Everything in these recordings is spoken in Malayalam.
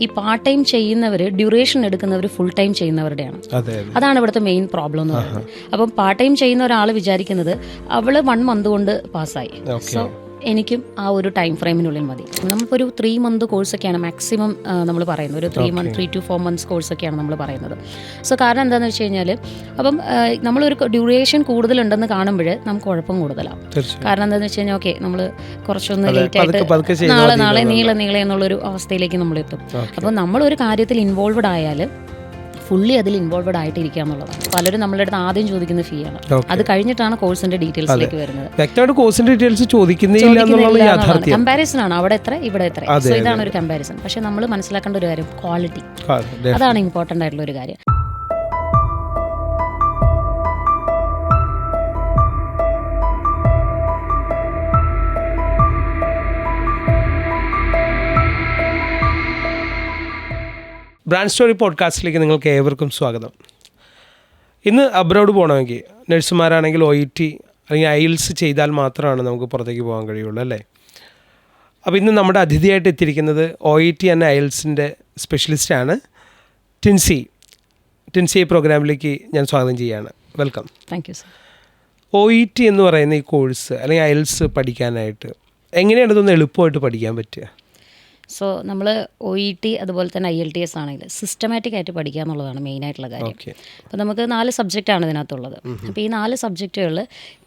ഈ പാർട്ട് ടൈം ചെയ്യുന്നവർ ഡ്യൂറേഷൻ എടുക്കുന്നവർ ഫുൾ ടൈം ചെയ്യുന്നവരുടെയാണ്. അതെ അതെ. അതാണ് ഇവിടുത്തെ മെയിൻ പ്രോബ്ലം എന്ന് പറയുന്നത്. അപ്പം പാർട്ട് ടൈം ചെയ്യുന്ന ഒരാൾ വിചാരിക്കുന്നത് അവൾ വൺ മന്ത് കൊണ്ട് പാസ്സായി. സോ എനിക്കും ആ ഒരു ടൈം ഫ്രെയിമിനുള്ളിൽ മതി. നമുക്കൊരു ത്രീ മന്ത് കോഴ്സൊക്കെയാണ് മാക്സിമം നമ്മൾ പറയുന്നത്. ഒരു three month three to four months കോഴ്സൊക്കെയാണ് നമ്മൾ പറയുന്നത്. സോ കാരണം എന്താണെന്ന് വെച്ച് കഴിഞ്ഞാൽ അപ്പം നമ്മളൊരു ഡ്യൂറേഷൻ കൂടുതലുണ്ടെന്ന് കാണുമ്പോൾ നമുക്ക് കുഴപ്പം കൂടുതലാണ് കാരണം എന്താണെന്ന് വെച്ച് കഴിഞ്ഞാൽ ഓക്കെ നമ്മൾ കുറച്ചൊന്ന് ലേറ്റ് ആയിട്ട് നാളെ നാളെ. നീളെ നീളെ എന്നുള്ളൊരു അവസ്ഥയിലേക്ക് നമ്മൾ എത്തും അപ്പം അപ്പോൾ നമ്മളൊരു കാര്യത്തിൽ ഇൻവോൾവഡ് ആയാൽ ഫുള്ളി അതിൽ ഇൻവോൾവഡ് ആയിട്ടിരിക്കുക എന്നുള്ളതാണ് പലരും നമ്മളുടെ അടുത്ത് ആദ്യം ചോദിക്കുന്ന ഫീ ആണ്. അത് കഴിഞ്ഞിട്ടാണ് കോഴ്സിന്റെ ഡീറ്റെയിൽസിലേക്ക് വരുന്നത്. വ്യക്തമായിട്ട് കോഴ്സിന്റെ ഡീറ്റെയിൽസ് ചോദിക്കുന്നില്ല എന്നുള്ളത് കമ്പാരിസൺ ആണ്. അവിടെ എത്ര ഇവിടെ എത്ര. സോ ഇതാണ് ഒരു കമ്പാരിസൺ പക്ഷെ നമ്മൾ മനസ്സിലാക്കേണ്ട ഒരു കാര്യം ക്വാളിറ്റി അതാണ് ഇമ്പോർട്ടന്റ് ആയിട്ടുള്ള ഒരു കാര്യം. ബ്രാൻഡ് സ്റ്റോറി പോഡ്കാസ്റ്റിലേക്ക് നിങ്ങൾക്ക് ഏവർക്കും സ്വാഗതം. ഇന്ന് അബ്രോഡ് പോകണമെങ്കിൽ നഴ്സുമാരാണെങ്കിൽ ഒ ഇ ടി അല്ലെങ്കിൽ ഐൽസ് ചെയ്താൽ മാത്രമാണ് നമുക്ക് പുറത്തേക്ക് പോകാൻ കഴിയുള്ളൂ അല്ലേ? അപ്പോൾ ഇന്ന് നമ്മുടെ അതിഥിയായിട്ട് എത്തിയിരിക്കുന്നത് ഒ ഇ ടി എന്ന ഐൽസിന്റെ സ്പെഷ്യലിസ്റ്റാണ് ടിൻസി. ടിൻസി പ്രോഗ്രാമിലേക്ക് ഞാൻ സ്വാഗതം ചെയ്യുകയാണ്. Welcome thank you sir O E T എന്ന് പറയുന്ന ഈ കോഴ്സ് അല്ലെങ്കിൽ ഐൽസ് പഠിക്കാനായിട്ട് എങ്ങനെയാണ് ഇതൊന്ന് എളുപ്പമായിട്ട് പഠിക്കാൻ പറ്റുക? സോ നമ്മൾ ഒ ഇ ടി അതുപോലെ തന്നെ ഐ എൽ ടി എസ് ആണെങ്കിൽ സിസ്റ്റമാറ്റിക് ആയിട്ട് പഠിക്കുക എന്നുള്ളതാണ് മെയിൻ ആയിട്ടുള്ള കാര്യം. അപ്പോൾ നമുക്ക് നാല് സബ്ജക്റ്റാണ് ഇതിനകത്തുള്ളത്. അപ്പോൾ ഈ നാല് സബ്ജക്റ്റുകളിൽ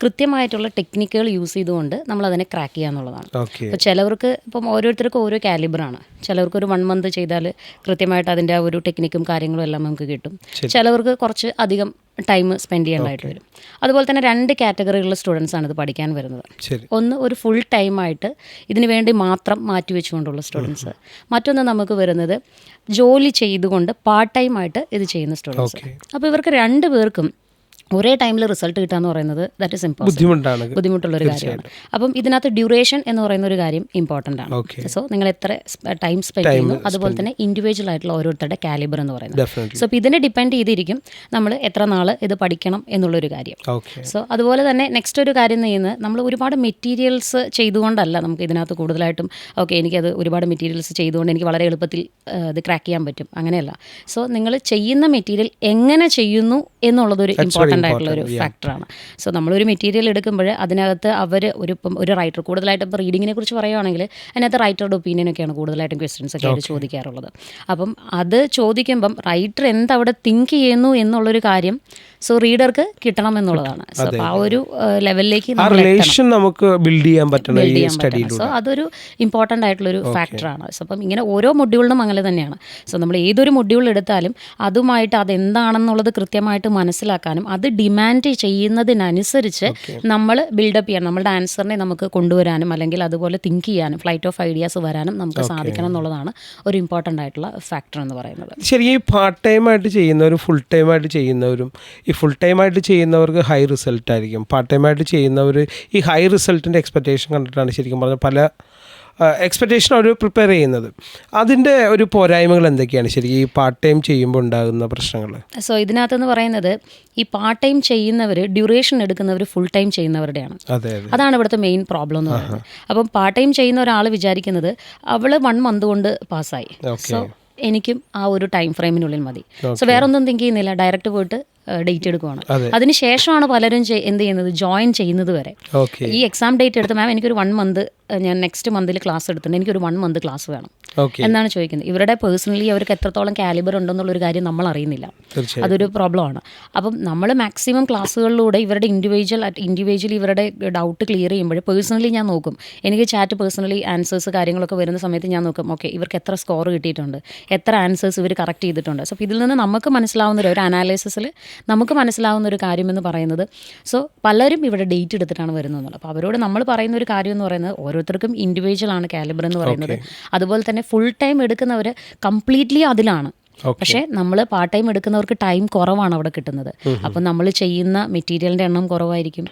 കൃത്യമായിട്ടുള്ള ടെക്നിക്കുകൾ യൂസ് ചെയ്തുകൊണ്ട് നമ്മൾ അതിനെ ക്രാക്ക് ചെയ്യുക എന്നുള്ളതാണ്. അപ്പോൾ ചിലവർക്ക് ഇപ്പം ഓരോരുത്തർക്കും ഓരോ കാലിബറാണ് ചിലവർക്ക് ഒരു വൺ മന്ത് ചെയ്താൽ കൃത്യമായിട്ട് അതിന്റെ ആ ഒരു ടെക്നിക്കും കാര്യങ്ങളും എല്ലാം നമുക്ക് കിട്ടും. ചിലവർക്ക് കുറച്ച് അധികം ടൈം സ്പെൻഡ് ചെയ്യേണ്ടതായിട്ട് വരും. അതുപോലെ തന്നെ രണ്ട് കാറ്റഗറിയിലുള്ള സ്റ്റുഡൻസ് ആണ് ഇത് പഠിക്കാൻ വരുന്നത്. ഒന്ന് ഒരു ഫുൾ ടൈമായിട്ട് ഇതിനു വേണ്ടി മാത്രം മാറ്റി വെച്ചുകൊണ്ടുള്ള സ്റ്റുഡൻസ്. മറ്റൊന്ന് നമുക്ക് വരുന്നത് ജോലി ചെയ്തുകൊണ്ട് പാർട്ട് ടൈം ആയിട്ട് ഇത് ചെയ്യുന്ന സ്റ്റുഡൻസ്. അപ്പോൾ ഇവർക്ക് രണ്ട് പേർക്കും ഒരേ ടൈമിൽ റിസൾട്ട് കിട്ടുക എന്ന് പറയുന്നത് ദാറ്റ് ഇസ് ബുദ്ധിമുട്ടാണ്. ബുദ്ധിമുട്ടുള്ള ഒരു കാര്യമാണ്. അപ്പം ഇതിനകത്ത് ഡ്യൂറേഷൻ എന്ന് പറയുന്ന ഒരു കാര്യം ഇമ്പോർട്ടന്റ് ആണ്. സോ നിങ്ങൾ എത്ര ടൈം സ്പെൻഡ് ചെയ്യുന്നു അതുപോലെ തന്നെ ഇൻഡിവിജ്വൽ ആയിട്ടുള്ള ഓരോരുത്തരുടെ കാലിബർ എന്ന് പറയുന്നത്. സോ അപ്പോൾ ഇതിനെ ഡിപ്പെൻഡ് ചെയ്തിരിക്കും നമ്മൾ എത്ര നാൾ ഇത് പഠിക്കണം എന്നുള്ളൊരു കാര്യം. സോ അതുപോലെ തന്നെ നെക്സ്റ്റ് ഒരു കാര്യം ചെയ്യുന്നത് നമ്മൾ ഒരുപാട് മെറ്റീരിയൽസ് ചെയ്തുകൊണ്ടല്ല നമുക്ക് ഇതിനകത്ത് കൂടുതലായിട്ടും ഓക്കെ എനിക്കത് ഒരുപാട് മെറ്റീരിയൽസ് ചെയ്തുകൊണ്ട് എനിക്ക് വളരെ എളുപ്പത്തിൽ ആ, ഇത് ക്രാക്ക് ചെയ്യാൻ പറ്റും. അങ്ങനെയല്ല. സോ നിങ്ങൾ ചെയ്യുന്ന മെറ്റീരിയൽ എങ്ങനെ ചെയ്യുന്നു എന്നുള്ളതൊരു ഇമ്പോർട്ടന്റ് ആയിട്ടുള്ള ഒരു ഫാക്ടറാണ് സോ നമ്മളൊരു മെറ്റീരിയൽ എടുക്കുമ്പോൾ അതിനകത്ത് അവർ ഒരു ഇപ്പം ഒരു റൈറ്റർ കൂടുതലായിട്ട് ഇപ്പോൾ റീഡിങ്ങിനെ കുറിച്ച് പറയുകയാണെങ്കിൽ അതിനകത്ത് റൈറ്ററുടെ ഒപ്പീനിയനൊക്കെയാണ് കൂടുതലായിട്ടും ക്വസ്റ്റ്യൻസ് ഒക്കെ ആയിട്ട് ചോദിക്കാറുള്ളത്. അപ്പം അത് ചോദിക്കുമ്പം റൈറ്റർ എന്തവിടെ തിങ്ക് ചെയ്യുന്നു എന്നുള്ളൊരു കാര്യം സോ റീഡർക്ക് കിട്ടണം എന്നുള്ളതാണ്. സോ ആ ഒരു ലെവലിലേക്ക് റിലേഷൻ നമുക്ക് ബിൽഡ് ചെയ്യാൻ പറ്റണം സോ അതൊരു ഇമ്പോർട്ടന്റ് ആയിട്ടുള്ളൊരു ഫാക്ടറാണ് സോ അപ്പം ഇങ്ങനെ ഓരോ മൊഡ്യൂളിനും അങ്ങനെ തന്നെയാണ്. സോ നമ്മൾ ഏതൊരു മൊഡ്യൂൾ എടുത്താലും അതുമായിട്ട് അതെന്താണെന്നുള്ളത് കൃത്യമായിട്ട് മനസ്സിലാക്കാനും അത് ഡിമാൻഡ് ചെയ്യുന്നതിനനുസരിച്ച് നമ്മൾ ബിൽഡപ്പ് ചെയ്യണം നമ്മുടെ ആൻസറിനെ നമുക്ക് കൊണ്ടുവരാനും അല്ലെങ്കിൽ അതുപോലെ തിങ്ക് ചെയ്യാനും ഫ്ലൈറ്റ് ഓഫ് ഐഡിയാസ് വരാനും നമുക്ക് സാധിക്കണം എന്നുള്ളതാണ് ഒരു ഇമ്പോർട്ടന്റ് ആയിട്ടുള്ള ഫാക്ടർ എന്ന് പറയുന്നത്. ശരി ഈ പാർട്ട് ടൈം ആയിട്ട് ചെയ്യുന്നവരും ഫുൾ ടൈം ആയിട്ട് ചെയ്യുന്നവരും ഈ ഫുൾ ടൈം ആയിട്ട് ചെയ്യുന്നവർക്ക് ഹൈ റിസൾട്ട് ആയിരിക്കും. പാർട്ട് ടൈം ആയിട്ട് ചെയ്യുന്നവർ ഈ ഹൈ റിസൾട്ടിന്റെ എക്സ്പെക്റ്റേഷൻ കണ്ടിട്ടാണ് ശരിക്കും പറഞ്ഞാൽ പല എക്സ്പെക്റ്റേഷൻ അവർ പ്രിപ്പയർ ചെയ്യുന്നത്. അതിന്റെ ഒരു പോരായ്മകൾ എന്തൊക്കെയാണ്? ശരിക്കും ഈ പാർട്ട് ടൈം ചെയ്യുമ്പോൾ ഉണ്ടാകുന്ന പ്രശ്നങ്ങൾ. സോ ഇതിനകത്തെന്ന് പറയുന്നത് ഈ പാർട്ട് ടൈം ചെയ്യുന്നവർ ഡ്യൂറേഷൻ എടുക്കുന്നവർ ഫുൾ ടൈം ചെയ്യുന്നവരുടെയാണ്. അതെ അതെ. അതാണ് ഇവിടുത്തെ മെയിൻ പ്രോബ്ലം എന്ന് പറയുന്നത്. അപ്പം പാർട്ട് ടൈം ചെയ്യുന്ന ഒരാൾ വിചാരിക്കുന്നത് അവൾ വൺ മന്ത് കൊണ്ട് പാസ്സായി സോ എനിക്കും ആ ഒരു ടൈം ഫ്രെയിമിനുള്ളിൽ മതി. സോ വേറെ ഒന്നും തിങ്ക് ചെയ്യുന്നില്ല. ഡയറക്റ്റ് പോയിട്ട് ഡേറ്റ് എടുക്കുവാണ്. അതെ. അതിനുശേഷമാണ് പലരും എന്ത് ചെയ്യുന്നത്? ജോയിൻ ചെയ്യുന്നത് വരെ. ഈ എക്സാം ഡേറ്റ് എടുത്ത് മാം എനിക്കൊരു വൺ മന്ത് ഞാൻ നെക്സ്റ്റ് മന്തിൽ ക്ലാസ് എടുത്തിട്ടുണ്ട്. എനിക്കൊരു വൺ മന്ത് ക്ലാസ് വേണം. എന്നാണ് ചോദിക്കുന്നത്. ഇവരുടെ പേഴ്സണലി അവർക്ക് എത്രത്തോളം കാലിബർ ഉണ്ടെന്നുള്ള ഒരു കാര്യം നമ്മൾ അറിയുന്നില്ല. അതൊരു പ്രോബ്ലം ആണ്. അപ്പം നമ്മൾ മാക്സിമം ക്ലാസ്സുകളിലൂടെ ഇവരുടെ ഇൻഡിവിജ്വൽ ഇൻഡിവിജ്വലി ഇവരുടെ ഡൗട്ട് ക്ലിയർ ചെയ്യുമ്പോൾ പേഴ്സണലി ഞാൻ നോക്കും. എനിക്ക് ചാറ്റ് പേഴ്സണലി ആൻസേഴ്സ് കാര്യങ്ങളൊക്കെ വരുന്ന സമയത്ത് ഞാൻ നോക്കും. ഓക്കെ ഇവർക്ക് എത്ര സ്കോർ കിട്ടിയിട്ടുണ്ട്? എത്ര ആൻസേഴ്സ് ഇവർ കറക്റ്റ് ചെയ്തിട്ടുണ്ട്? സോ ഇതിൽ നിന്ന് നമുക്ക് മനസ്സിലാവുന്ന ഒരു- ഒരു അനാലിസിസിൽ നമുക്ക് മനസ്സിലാവുന്ന ഒരു കാര്യമെന്ന് പറയുന്നത്. സോ പലരും ഇവിടെ ഡേറ്റ് എടുത്തിട്ടാണ് വരുന്നത് അപ്പോൾ അവരോട് നമ്മൾ പറയുന്ന ഒരു കാര്യം എന്ന് പറയുന്നത് ഓരോരുത്തർക്കും ഇൻഡിവിജ്വൽ ആണ് കാലിബർ എന്ന് പറയുന്നത്. അതുപോലെ തന്നെ ഫുൾ ടൈം എടുക്കുന്നവർ കംപ്ലീറ്റ്ലി അതിലാണ്. പക്ഷേ നമ്മൾ പാർട്ട് ടൈം എടുക്കുന്നവർക്ക് ടൈം കുറവാണ് അവിടെ കിട്ടുന്നത്. അപ്പം നമ്മൾ ചെയ്യുന്ന മെറ്റീരിയലിന്റെ എണ്ണം കുറവായിരിക്കും.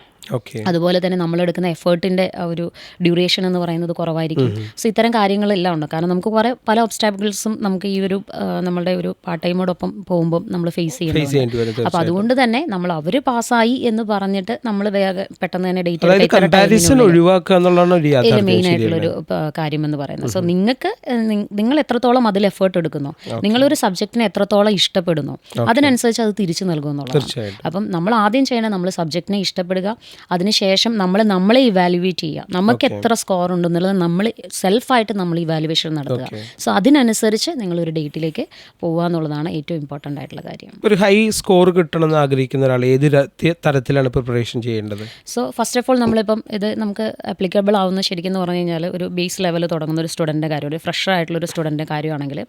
അതുപോലെ തന്നെ നമ്മൾ എടുക്കുന്ന എഫേർട്ടിന്റെ ഒരു ഡ്യൂറേഷൻ എന്ന് പറയുന്നത് കുറവായിരിക്കും. സോ ഇത്തരം കാര്യങ്ങളെല്ലാം ഉണ്ട്. കാരണം നമുക്ക് കുറേ പല ഒബ്സ്റ്റാക്കിൾസും നമുക്ക് ഈ ഒരു നമ്മുടെ നമ്മളുടെ ഒരു പാർട്ട് ടൈമോടൊപ്പം പോകുമ്പോൾ നമ്മൾ ഫേസ് ചെയ്യുന്നുണ്ട്. അപ്പോൾ അതുകൊണ്ട് തന്നെ നമ്മൾ അവർ പാസ്സായി എന്ന് പറഞ്ഞിട്ട് നമ്മൾ വേഗം പെട്ടെന്ന് തന്നെ ഡേറ്റ് ഒഴിവാക്കുക എന്നുള്ളതാണ് മെയിൻ ആയിട്ടുള്ളൊരു കാര്യം എന്ന് പറയുന്നത്. സോ നിങ്ങൾക്ക് നിങ്ങൾ എത്രത്തോളം അതിൽ എഫേർട്ട് എടുക്കുന്നു നിങ്ങളൊരു സബ്ജക്റ്റിനെ എത്രത്തോളം ഇഷ്ടപ്പെടുന്നു അതിനനുസരിച്ച് അത് തിരിച്ചു നൽകുമെന്നുള്ളതാണ് അപ്പം നമ്മൾ ആദ്യം ചെയ്യണം നമ്മൾ സബ്ജക്റ്റിനെ ഇഷ്ടപ്പെടുക അതിനുശേഷം നമ്മൾ നമ്മളെ ഇവാലുവേറ്റ് ചെയ്യുക നമുക്ക് എത്ര സ്കോർ ഉണ്ടെന്നുള്ളത് നമ്മൾ സെൽഫായിട്ട് നമ്മൾ ഇവാലുവേഷൻ നടത്തുക. സോ അതിനനുസരിച്ച് നിങ്ങൾ ഒരു ഡേറ്റിലേക്ക് പോകുക എന്നുള്ളതാണ് ഏറ്റവും ഇമ്പോർട്ടന്റ് ആയിട്ടുള്ള കാര്യം. ഒരു ഹൈ സ്കോർ കിട്ടണമെന്ന് ആഗ്രഹിക്കുന്ന ഒരാൾ ഏത് തരത്തിലാണ് പ്രിപ്പറേഷൻ ചെയ്യേണ്ടത്? സോ ഫസ്റ്റ് ഓഫ് ഓൾ നമ്മളിപ്പം ഇത് നമുക്ക് അപ്ലിക്കബിൾ ആവുന്ന ശരിക്കും എന്ന് പറഞ്ഞു കഴിഞ്ഞാൽ ഒരു ബേസ് ലെവൽ തുടങ്ങുന്ന ഒരു സ്റ്റുഡന്റിന്റെ കാര്യം ഒരു ഫ്രഷർ ആയിട്ടുള്ള ഒരു സ്റ്റുഡന്റിന്റെ കാര്യമാണെങ്കിൽ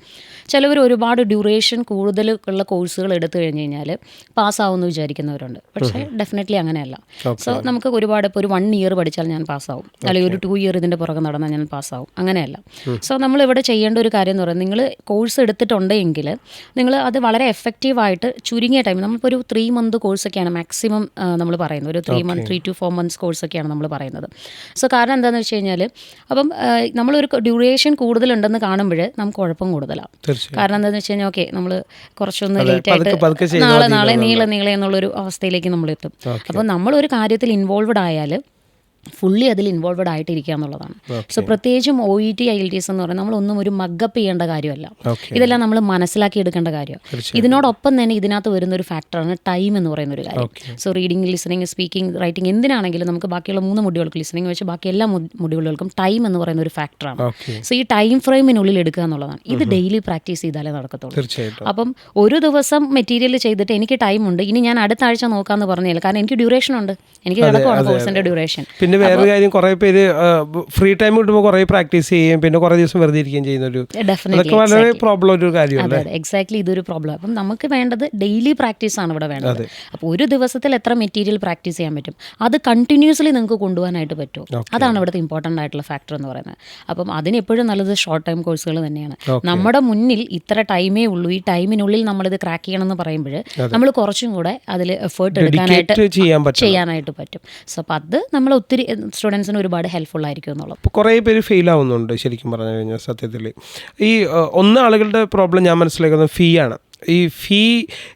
ചിലവർ ഒരുപാട് ഡ്യൂറേഷൻ കൂടുതൽ ഉള്ള കോഴ്സുകൾ എടുത്തു കഴിഞ്ഞ് കഴിഞ്ഞാൽ പാസ്സാവുമെന്ന് വിചാരിക്കുന്നവരുണ്ട്. പക്ഷേ ഡെഫിനറ്റ്ലി അങ്ങനെയല്ല. സോ നമുക്ക് ഒരുപാട് ഇപ്പോൾ ഒരു വൺ ഇയർ പഠിച്ചാൽ ഞാൻ പാസ്സാവും. അല്ലെങ്കിൽ ഒരു ടു ഇയർ ഇതിന്റെ പുറകെ നടന്നാൽ ഞാൻ പാസ്സാവും. അങ്ങനെയല്ല. സോ നമ്മൾ ഇവിടെ ചെയ്യേണ്ട ഒരു കാര്യം എന്ന് പറയുന്നത് നിങ്ങൾ കോഴ്സ് എടുത്തിട്ടുണ്ടെങ്കിൽ നിങ്ങൾ അത് വളരെ എഫക്റ്റീവായിട്ട് ചുരുങ്ങിയ ടൈം നമ്മളിപ്പോൾ ഒരു ത്രീ മന്ത് കോഴ്സൊക്കെയാണ് മാക്സിമം നമ്മൾ പറയുന്നത്. ഒരു three month three to four months കോഴ്സൊക്കെയാണ് നമ്മൾ പറയുന്നത്. സോ കാരണം എന്താണെന്ന് വെച്ച് കഴിഞ്ഞാൽ അപ്പം നമ്മളൊരു ഡ്യൂറേഷൻ കൂടുതലുണ്ടെന്ന് കാണുമ്പോൾ നമുക്ക് കുഴപ്പം കൂടുതലാണ് കാരണം എന്താണെന്ന് വെച്ച് കഴിഞ്ഞാൽ ഓക്കെ നമ്മൾ കുറച്ചൊന്ന് ലേറ്റ് ആയിട്ട് നാളെ നാളെ നീളെ നീളെ എന്നുള്ളൊരു അവസ്ഥയിലേക്ക് നമ്മൾ എത്തും. അപ്പോൾ നമ്മളൊരു കാര്യത്തിൽ ഇൻവോൾവഡ് ആയാൽ ഫുള്ളി അതിൽ ഇൻവോൾവഡ് ആയിട്ടിരിക്കുക എന്നുള്ളതാണ്. സോ പ്രത്യേകിച്ചും O E T I L T S എന്ന് പറയുന്നത് നമ്മളൊന്നും ഒരു മഗ്ഗപ്പ് ചെയ്യേണ്ട കാര്യമല്ല. ഇതെല്ലാം നമ്മൾ മനസ്സിലാക്കി എടുക്കേണ്ട കാര്യമാണ്. ഇതിനോടൊപ്പം തന്നെ ഇതിനകത്ത് വരുന്ന ഒരു ഫാക്ടറാണ് ടൈം എന്ന് പറയുന്ന ഒരു കാര്യം. So reading listening speaking writing എന്തിനാണെങ്കിലും നമുക്ക് ബാക്കിയുള്ള മൂന്ന് മുടികൾക്ക് ലിസണിങ് വെച്ച് ബാക്കി എല്ലാ മുടികൾക്കും ടൈം എന്ന് പറയുന്ന ഒരു ഫാക്ടറാണ് സോ ഈ ടൈം ഫ്രെയിമിനുള്ളിൽ എടുക്കുക എന്നുള്ളതാണ്. ഇത് ഡെയിലി പ്രാക്ടീസ് ചെയ്താലേ നടക്കത്തുള്ളൂ. അപ്പം ഒരു ദിവസം മെറ്റീരിയൽ ചെയ്തിട്ട് എനിക്ക് ടൈം ഉണ്ട്. ഇനി ഞാൻ അടുത്ത ആഴ്ച നോക്കാമെന്ന് പറഞ്ഞില്ല കാരണം എനിക്ക് ഡ്യൂറേഷൻ ഉണ്ട്. എനിക്ക് കിടക്കുവാണ് കോഴ്സിന്റെ ഡ്യൂറേഷൻ പിന്നെ വേറൊരു കാര്യം കുറെ പേര് ഫ്രീ ടൈം കിട്ടുമ്പോൾ കുറെ പ്രാക്ടീസ് ചെയ്യുകയും പിന്നെ കുറെ ദിവസം വെറുതെ ഇരിക്കുകയും ചെയ്യുന്ന ഒരു അതൊക്കെ വളരെ പ്രോബ്ലം ഒരു കാര്യമാണ് എക്സാക്ട്ലി ഇതൊരു പ്രോബ്ലം അപ്പം നമുക്ക് വേണ്ടത് ഡെയിലി പ്രാക്ടീസ് ആണ് ഇവിടെ വേണ്ടത്. അപ്പോൾ ഒരു ദിവസത്തിൽ എത്ര മെറ്റീരിയൽ പ്രാക്ടീസ് ചെയ്യാൻ പറ്റും? അത് കണ്ടിന്യൂസ്ലി നിങ്ങൾക്ക് കൊണ്ടുപോകാനായിട്ട് പറ്റും. അതാണ് ഇവിടുത്തെ ഇമ്പോർട്ടന്റ് ആയിട്ടുള്ള ഫാക്ടർ എന്ന് പറയുന്നത്. അപ്പം അതിന് എപ്പോഴും നല്ലത് ഷോർട്ട് ടൈം കോഴ്സുകൾ തന്നെയാണ്. നമ്മുടെ മുന്നിൽ ഇത്ര ടൈമേ ഉള്ളൂ. ഈ ടൈമിനുള്ളിൽ നമ്മളിത് ക്രാക്ക് ചെയ്യണം എന്ന് പറയുമ്പോൾ നമ്മൾ കുറച്ചും കൂടെ അതിൽ എഫേർട്ട് എടുക്കാനായിട്ട് ചെയ്യാനായിട്ട് പറ്റും. സോ അപ്പം അത് നമ്മൾ ഒത്തിരി സ്റ്റുഡൻസിന് ഒരുപാട് ഹെൽപ്ഫുൾ ആയിരിക്കും എന്നുള്ളത്. ഇപ്പോൾ കുറേ പേര് ഫെയിൽ ആവുന്നുണ്ട് ശരിക്കും പറഞ്ഞു കഴിഞ്ഞാൽ സത്യത്തിൽ. ഈ ഒന്ന് ആളുകളുടെ പ്രോബ്ലം ഞാൻ മനസ്സിലാക്കുന്നത് ഫീ ആണ്. ഈ ഫീ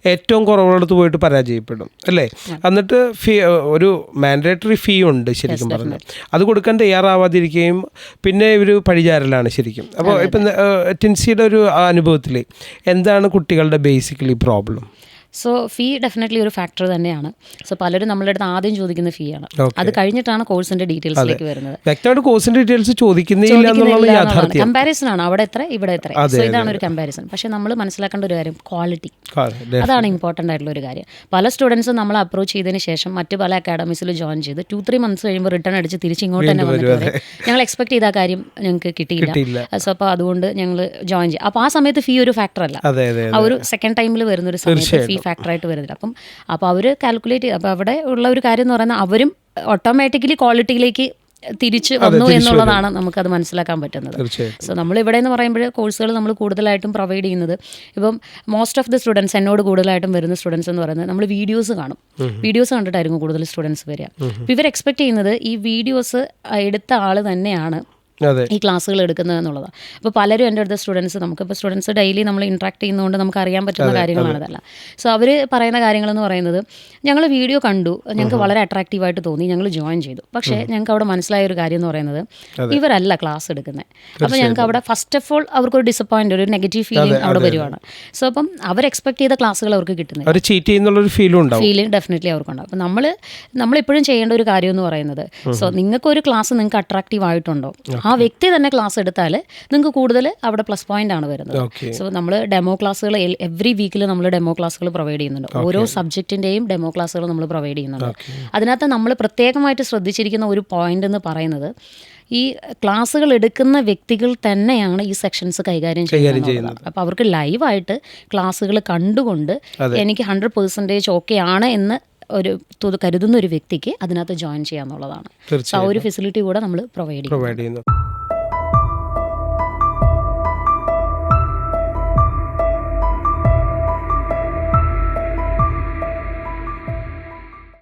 ഏറ്റവും കുറവുള്ളടത്ത് പോയിട്ട് പരാജയപ്പെടും അല്ലേ? എന്നിട്ട് ഫീ ഒരു മാൻഡേറ്ററി ഫീ ഉണ്ട് ശരിക്കും പറഞ്ഞാൽ അത് കൊടുക്കാൻ തയ്യാറാവാതിരിക്കുകയും പിന്നെ ഇവർ പഴിചാരലാണ് ശരിക്കും. അപ്പോൾ ഇപ്പം ടിൻസിയുടെ ഒരു അനുഭവത്തിൽ എന്താണ് കുട്ടികളുടെ basically problem so fee definitely ഒരു ഫാക്ടർ തന്നെയാണ്. സോ പലരും നമ്മളുടെ അടുത്ത് ആദ്യം ചോദിക്കുന്ന ഫീ ആണ്. അത് കഴിഞ്ഞിട്ടാണ് കോഴ്സിന്റെ ഡീറ്റെയിൽസിലേക്ക് വരുന്നത്. വ്യക്തമായിട്ട് കോഴ്സിന്റെ ഡീറ്റെയിൽസ് ചോദിക്കുന്നില്ല കമ്പാരിസൺ ആണ്. അവിടെ എത്ര ഇവിടെ എത്ര. സോ ഇതാണ് ഒരു കമ്പാരിസൺ പക്ഷേ നമ്മൾ മനസ്സിലാക്കേണ്ട ഒരു കാര്യം ക്വാളിറ്റി അതാണ് ഇമ്പോർട്ടന്റ് ആയിട്ടുള്ള ഒരു കാര്യം. പല സ്റ്റുഡൻസും നമ്മൾ അപ്രോച്ച് ചെയ്തതിന് ശേഷം മറ്റു പല അക്കാഡമീസിൽ ജോയിൻ ചെയ്ത് ടു ത്രീ മന്ത്സ് കഴിയുമ്പോൾ റിട്ടേൺ അടിച്ച് തിരിച്ച് ഇങ്ങോട്ട് തന്നെ വന്നിട്ട് ഞങ്ങൾ എക്സ്പെക്ട് ചെയ്ത കാര്യം ഞങ്ങൾക്ക് കിട്ടിയില്ല. സോ അപ്പോൾ അതുകൊണ്ട് ഞങ്ങൾ ജോയിൻ ചെയ്യും. അപ്പോൾ ആ സമയത്ത് ഫീ ഒരു ഫാക്ടർ അല്ല. ആ ഒരു സെക്കൻഡ് ടൈമിൽ വരുന്ന ഒരു സമയത്ത് ഫീ ഫാക്ടറായിട്ട് വരുന്നില്ല. അപ്പം അപ്പോൾ അവർ കാൽക്കുലേറ്റ് അപ്പോൾ അവിടെ ഉള്ള ഒരു കാര്യം എന്ന് പറയുന്നത് അവരും ഓട്ടോമാറ്റിക്കലി ക്വാളിറ്റിയിലേക്ക് തിരിച്ച് വന്നു എന്നുള്ളതാണ് നമുക്കത് മനസ്സിലാക്കാൻ പറ്റുന്നത്. സോ നമ്മൾ ഇവിടെ എന്ന് പറയുമ്പോൾ കോഴ്സുകൾ നമ്മൾ കൂടുതലായിട്ടും പ്രൊവൈഡ് ചെയ്യുന്നത്. ഇപ്പം മോസ്റ്റ് ഓഫ് ദി സ്റ്റുഡൻസ് എന്നോട് കൂടുതലായിട്ടും വരുന്ന സ്റ്റുഡൻസ് എന്ന് പറയുന്നത് നമ്മൾ വീഡിയോസ് കാണും. വീഡിയോസ് കണ്ടിട്ടായിരിക്കും കൂടുതൽ സ്റ്റുഡൻസ് വരിക. അപ്പോൾ ഇവർ എക്സ്പെക്ട് ചെയ്യുന്നത് ഈ വീഡിയോസ് എടുത്ത ആൾ തന്നെയാണ് ഈ ക്ലാസ്സുകൾ എടുക്കുന്നത് എന്നുള്ളതാണ് അപ്പോൾ പലരും എന്റെ അടുത്ത സ്റ്റുഡൻസ് നമുക്കിപ്പോൾ സ്റ്റുഡൻസ് ഡെയിലി നമ്മൾ ഇൻട്രാക്ട് ചെയ്യുന്നതുകൊണ്ട് നമുക്ക് അറിയാൻ പറ്റുന്ന കാര്യങ്ങളാണതല്ല സോ അവർ പറയുന്ന കാര്യങ്ങളെന്ന് പറയുന്നത് ഞങ്ങൾ വീഡിയോ കണ്ടു ഞങ്ങൾക്ക് വളരെ അട്രാക്റ്റീവായിട്ട് തോന്നി ഞങ്ങൾ ജോയിൻ ചെയ്തു. പക്ഷേ ഞങ്ങൾക്ക് അവിടെ മനസ്സിലായ ഒരു കാര്യം എന്ന് പറയുന്നത് ഇവരല്ല ക്ലാസ് എടുക്കുന്നത് അപ്പോൾ ഞങ്ങൾക്ക് അവിടെ ഫസ്റ്റ് ഓഫ് ഓൾ അവർക്ക് ഒരു ഡിസപ്പോയിന്റ് ഒരു നെഗറ്റീവ് ഫീലിംഗ് അവിടെ വരുവാണ്. സോ അപ്പം അവർ എക്സ്പെക്ട് ചെയ്ത ക്ലാസ്സുകൾ അവർക്ക് കിട്ടുന്നില്ല. ഫീലിംഗ് ഡെഫിനറ്റ്ലി അവർക്കുണ്ടാവും. അപ്പം നമ്മൾ നമ്മളിപ്പോഴും ചെയ്യേണ്ട ഒരു കാര്യം എന്ന് പറയുന്നത് സോ നിങ്ങൾക്ക് ഒരു ക്ലാസ് നിങ്ങൾക്ക് അട്രാക്റ്റീവ് ആയിട്ടുണ്ടോ? ആ വ്യക്തി തന്നെ ക്ലാസ് എടുത്താൽ നിങ്ങൾക്ക് കൂടുതൽ അവിടെ പ്ലസ് പോയിന്റ് ആണ് വരുന്നത്. സോ നമ്മൾ ഡെമോ ക്ലാസ്സുകൾ എവറി വീക്കിൽ നമ്മൾ ഡെമോ ക്ലാസ്സുകൾ പ്രൊവൈഡ് ചെയ്യുന്നുണ്ട്. ഓരോ സബ്ജക്റ്റിന്റെയും ഡെമോ ക്ലാസ്സുകൾ നമ്മൾ പ്രൊവൈഡ് ചെയ്യുന്നുണ്ട്. അതിനകത്ത് നമ്മൾ പ്രത്യേകമായിട്ട് ശ്രദ്ധിച്ചിരിക്കുന്ന ഒരു പോയിന്റ് എന്ന് പറയുന്നത് ഈ ക്ലാസ്സുകൾ എടുക്കുന്ന വ്യക്തികൾ തന്നെയാണ് ഈ സെക്ഷൻസ് കൈകാര്യം ചെയ്യുന്നത് അപ്പോൾ അവർക്ക് ലൈവായിട്ട് ക്ലാസ്സുകൾ കണ്ടുകൊണ്ട് എനിക്ക് ഹൺഡ്രഡ് പെർസെന്റേജ് ഓക്കെ ആണ് എന്ന് ഒരു കരുതുന്ന ഒരു വ്യക്തിക്ക് അതിനകത്ത് ജോയിൻ ചെയ്യാന്നുള്ളതാണ്. ആ ഒരു ഫെസിലിറ്റി കൂടെ നമ്മൾ പ്രൊവൈഡ് ചെയ്യുന്നു. പ്രൊവൈഡ് ചെയ്യുന്നു.